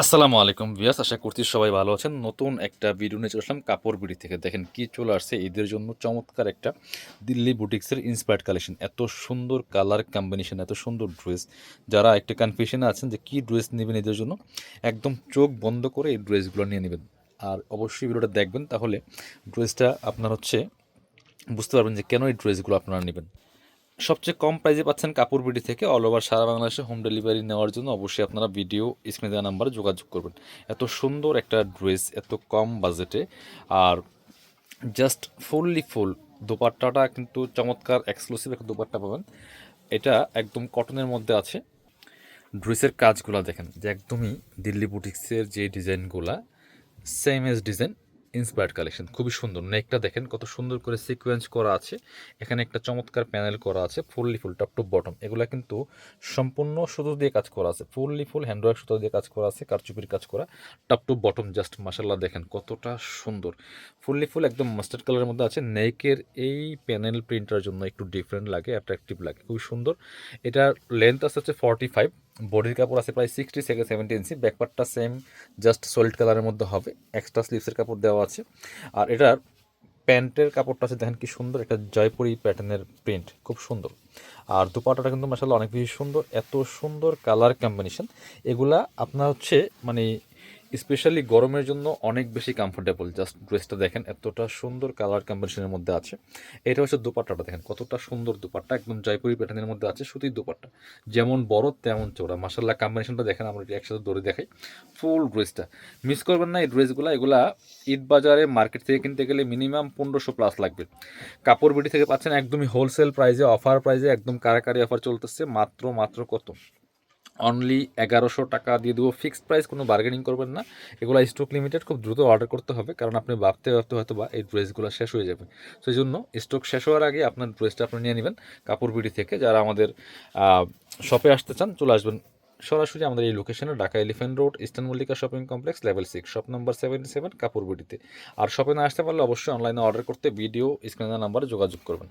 আসসালামু আলাইকুম ভিয়াস আশা করছি সবাই ভালো আছেন। নতুন একটা ভিডিও নিয়ে চলে আসলাম কাপড় বিড়ি থেকে। দেখেন কি চলে আসছে ঈদের জন্য চমৎকার একটা দিল্লি বুটিক্সের ইন্সপায়ার্ড কালেকশন এত সুন্দর কালার কম্বিনেশন এত সুন্দর ড্রেস যারা একটা কনফিউশনে আছেন যে কী ড্রেস নেবেন ঈদের জন্য, একদম চোখ বন্ধ করে এই ড্রেসগুলো নিয়ে নেবেন। আর অবশ্যই ভিডিওটা দেখবেন, তাহলে ড্রেসটা আপনার হচ্ছে বুঝতে পারবেন যে কেন এই ড্রেসগুলো আপনারা নেবেন। সবচেয়ে কম প্রাইসে পাচ্ছেন কাপড় বিডি থেকে অল ওভার সারা বাংলাদেশে হোম ডেলিভারি নেওয়ার জন্য অবশ্যই আপনারা ভিডিও স্ক্রিনে দেওয়া নাম্বারে যোগাযোগ করবেন। এত সুন্দর একটা ড্রেস এত কম বাজেটে আর জাস্ট ফুললি ফুল দোপাট্টাটা কিন্তু চমৎকার এক্সক্লুসিভ একটা দোপাট্টা পাবেন। এটা একদম কটনের মধ্যে আছে। ড্রেসের কাজগুলো দেখেন, যে একদমই দিল্লি বুটিক্সের যে ডিজাইনগুলা same age design inspired collection খুবই সুন্দর। নেকটা দেখেন কত সুন্দর করে সিকোয়েন্স করা আছে। এখানে একটা চমৎকার প্যানেল করা আছে fully full top to bottom এগুলা কিন্তু সম্পূর্ণ সুতো দিয়ে কাজ করা আছে ফুললি ফুল হ্যান্ডওয়ার্ক সুতো দিয়ে কাজ করা আছে, কারচুপির কাজ করা টপ টু বটম জাস্ট মাসাল্লাহ দেখেন কতটা সুন্দর। ফুললি ফুল একদম মাস্টার্ড কালারের মধ্যে আছে। নেকের এই প্যানেল প্রিন্টার জন্য একটু ডিফারেন্ট লাগে অ্যাট্রাকটিভ লাগে, খুবই সুন্দর। এটার লেন্থ আছে হচ্ছে ফর্টি ফাইভ বডির কাপড় আছে প্রায় সিক্সটি থেকে সেভেন্টি ইঞ্চি ব্যাকপার্টটা সেম জাস্ট সলিড কালারের মধ্যে হবে। এক্সট্রা স্লিভসের কাপড় দেওয়া আছে। আর এটার প্যান্টের কাপড়টা আছে, দেখেন কি সুন্দর, একটা জয়পুরি প্যাটার্নের প্রিন্ট খুব সুন্দর। আর দুপাটাটা কিন্তু মাসাল্লাহ অনেক বেশি সুন্দর, এত সুন্দর কালার কম্বিনেশন এগুলা আপনার হচ্ছে মানে স্পেশালি গরমের জন্য অনেক বেশি কমফোর্টেবল জাস্ট ড্রেসটা দেখেন, এতটা সুন্দর কালার কম্বিনেশনের মধ্যে আছে। এটা হচ্ছে দুপাট্টাটা দেখেন, কতটা সুন্দর দুপাট্টা। একদম জয়পুরি প্যাটার্নের মধ্যে আছে সুতির দুপাট্টা। যেমন বড়, তেমন চোরা মাসাল্লাহ কম্বিনেশনটা দেখেন, আমরা একসাথে দৌড়ে দেখাই। ফুল ড্রেসটা মিস করবেন না এই ড্রেসগুলো এগুলা ঈদ বাজারে মার্কেট থেকে কিনতে গেলে মিনিমাম পনেরোশো প্লাস লাগবে। কাপড় বিডি থেকে পাচ্ছেন একদমই হোলসেল প্রাইসে অফার প্রাইসে একদম কারাকারি অফার চলতেছে। মাত্র মাত্র কত? অনলি এগারোশো টাকা দিয়ে দেবো। ফিক্সড প্রাইস কোনো বার্গেনিং করবেন না। এগুলো স্টক লিমিটেড খুব দ্রুত অর্ডার করতে হবে, কারণ আপনি ভাবতে ভাবতে হয়তো বা এই ড্রেসগুলো শেষ হয়ে যাবে। সেই জন্য স্টক শেষ হওয়ার আগে আপনার ড্রেসটা আপনি নিয়ে নেবেন কাপড় বিডি থেকে। যারা আমাদের শপে আসতে চান, চলে আসবেন সরাসরি আমাদের এই লোকেশনে Dhaka elephant road eastern Mallika shopping complex level six shop number seventy seven কাপড় বিডিতে। আর শপে না আসতে পারলে অবশ্যই অনলাইনে অর্ডার করতে ভিডিও স্ক্রিনের নাম্বারে যোগাযোগ করবেন।